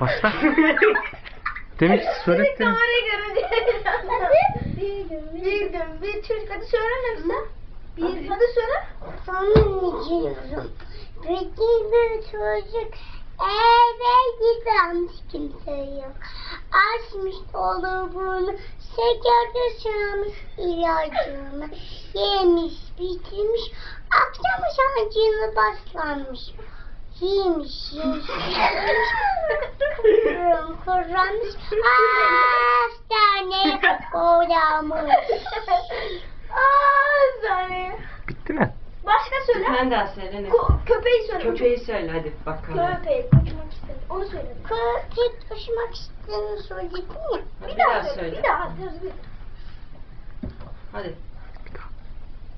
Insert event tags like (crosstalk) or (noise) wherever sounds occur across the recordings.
Başla. Demek söylettin. Kamerayı görünce. Bir gün bir gün bir çocuk hadi söyle Nefse. Bir hadi söyle. Sanmıyorum. Peki bir çocuk eve gidermiş kimse yok. Açmış dolabını, şekerde sığmış ilacını. Yemiş, bitirmiş, akşam sancını başlanmış. Kıvranmış, hastaneye uğramış. Aa saniye. Bitti mi? Başka söyle. tane daha söyle ne? Ko- köpeği söyle. Köpeği söyle hadi bakalım. Köpeği uçmak istedim. Onu söyle. Köpek taşımak istediğini söyledin ya. Ha, Bir, daha, söyle. Bir daha hadi hızlı. Hadi.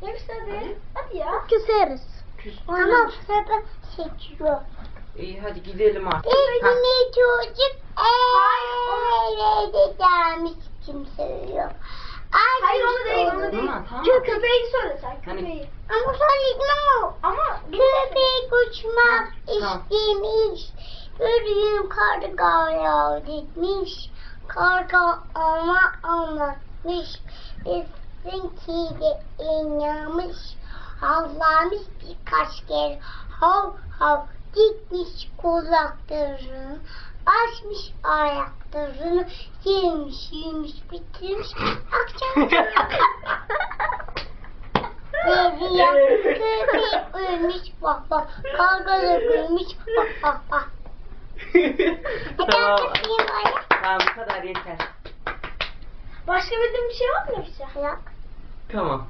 Hadi. Hadi. Hadi ya. Küseriz. Küs. Ama sebep seçiyor. İyi hadi gidelim artık. Evli çocuk eve gelmiş kimse yok. Hayır onu değil onu değil. Tamam, tamam. Çünkü köpeği söyle sen Hani- köpeği. Ama söyledin ama. Ama Köpek uçmak istemiş. Ölüyüm karga gitmiş. Karga ama anlatmış. Bizimkiyle inanmış. Havlamış birkaç kere. Hav hav gitmiş kulaklarını. Açmış ayaklarını. Yemiş yemiş bitirmiş. Akşam (laughs) Devriye köpek ölmüş bak bak. Karga da ölmüş bak bak bak. (laughs) Hadi tamam. Tamam bu kadar yeter. başka bildiğin bir şey var mı Nefse? Yok. Tamam.